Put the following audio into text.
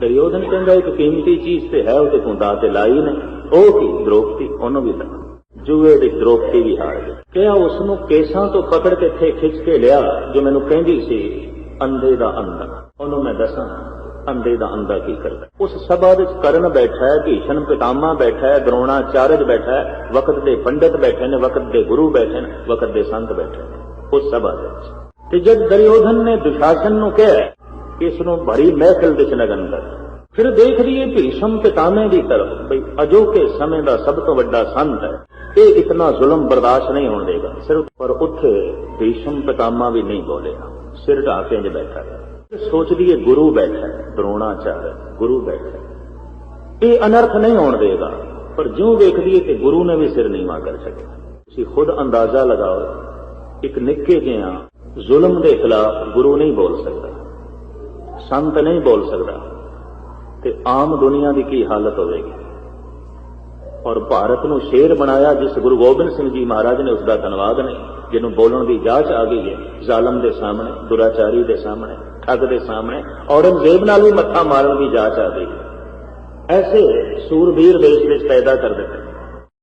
ਦੁਰਯੋਧਨ ਕਹਿੰਦਾ, ਇੱਕ ਕੀਮਤੀ ਚੀਜ਼ ਤੇ ਹੈ ਉਹ ਤੇ ਤੂੰ ਤੇ ਲਾਈ ਨੇ। ਉਹ ਕੀ? ਦ੍ਰੋਪਦੀ। ਉਹਨੂੰ ਵੀ ਲਾ ਜੂਏ ਦੀ ਦ੍ਰੋਪਦੀ ਵੀ ਹਾਰ ਗਈ। ਕਿਹਾ ਉਸ ਨੂੰ ਕੇਸਾਂ ਤੋਂ ਪਕੜ ਕੇ ਇੱਥੇ ਖਿੱਚ ਕੇ ਲਿਆ, ਜੋ ਮੈਨੂੰ ਕਹਿੰਦੀ ਸੀ ਅੰਧੇ ਦਾ ਅੰਧਾ ਉਹਨੂੰ ਮੈਂ ਦੱਸਾਂ ਅੰਧੇ ਦਾ ਅੰਦਾ ਕੀ ਕਰਦਾ? ਉਸ ਸਭਾ ਵਿੱਚ ਕਰਨ ਬੈਠਾ ਹੈ, ਭੀਸ਼ਣ ਪਿਤਾਮਾ ਬੈਠਾ ਹੈ ਦਰੋਣਾਚਾਰਜ ਬੈਠਾ ਹੈ, ਵਕਤ ਦੇ ਪੰਡਤ ਬੈਠੇ ਨੇ, ਵਕਤ ਦੇ ਗੁਰੂ ਬੈਠੇ ਨੇ, ਵਕਤ ਦੇ ਸੰਤ ਬੈਠੇ ਨੇ। ਉਸ ਸਭਾ ਵਿੱਚ। ਤੇ ਜਦ ਦਰਯੋਧਨ ਨੇ ਦੁਸ਼ਾਸਨ ਨੂੰ ਕਿਹਾ ਇਸ ਨੂੰ ਭਰੀ ਮਹਿਫਿਲ ਵਿੱਚ ਨਗਨ ਕਰ। ਫਿਰ ਦੇਖ ਲਈਏ ਭੀਸ਼ਮ ਪਿਤਾਮੇ ਦੀ ਤਰਫ, ਬਈ ਅਜੋਕੇ ਸਮੇਂ ਦਾ ਸਭ ਤੋਂ ਵੱਡਾ ਸੰਤ ਹੈ। ਇਹ ਇਤਨਾ ਜ਼ੁਲਮ ਬਰਦਾਸ਼ਤ ਨਹੀਂ ਹੋਣ ਦੇਗਾ। ਸਿਰਫ, ਪਰ ਉੱਥੇ ਭੀਸ਼ਮ ਪਿਤਾਮਾ ਵੀ ਨਹੀਂ ਬੋਲਿਆ। ਸਿਰ ਢਾ ਕੇ ਇੰਜ ਬੈਠਾ ਹੈ। ਸੋਚਦੀ ਹੈ ਗੁਰੂ ਬੈਠਾ ਹੈ, ਦਰੋਣਾਚਾਰ ਗੁਰੂ ਬੈਠਾ ਹੈ। ਇਹ ਅਨਰਥ ਨਹੀਂ ਹੋਣ ਦੇਗਾ। ਪਰ ਜਿਉਂ ਵੇਖਦੀ ਹੈ ਕਿ ਗੁਰੂ ਨੇ ਵੀ ਸਿਰ ਨੀਵਾ ਕਰ ਸਕਿਆ ਤੁਸੀਂ ਖੁਦ ਅੰਦਾਜ਼ਾ ਲਗਾਓ, ਇੱਕ ਨਿੱਕੇ ਜਿਹਾ ਜ਼ੁਲਮ ਦੇ ਖਿਲਾਫ ਗੁਰੂ ਨਹੀਂ ਬੋਲ ਸਕਦਾ। ਸੰਤ ਨਹੀਂ ਬੋਲ ਸਕਦਾ। ਤੇ ਆਮ ਦੁਨੀਆ ਦੀ ਕੀ ਹਾਲਤ ਹੋਵੇਗੀ? ਔਰ ਭਾਰਤ ਨੂੰ ਸ਼ੇਰ ਬਣਾਇਆ ਜਿਸ ਗੁਰੂ ਗੋਬਿੰਦ ਸਿੰਘ ਜੀ ਮਹਾਰਾਜ ਨੇ ਉਸ ਦਾ ਧੰਨਵਾਦ ਨਹੀਂ ਜਿਹਨੂੰ ਬੋਲਣ ਦੀ ਜਾਚ ਆ ਗਈ ਹੈ, ਜ਼ਾਲਮ ਦੇ ਸਾਹਮਣੇ, ਦੁਰਾਚਾਰੀ ਦੇ ਸਾਹਮਣੇ, ਠੱਗ ਦੇ ਸਾਹਮਣੇ, ਔਰੰਗਜ਼ੇਬ ਨਾਲ ਵੀ ਮੱਥਾ ਮਾਰਨ ਦੀ ਜਾਚ ਆ ਗਈ ਹੈ। ਐਸੇ ਸੂਰਬੀਰ ਦੇਸ਼ ਵਿੱਚ ਪੈਦਾ ਕਰ ਦਿੱਤੇ।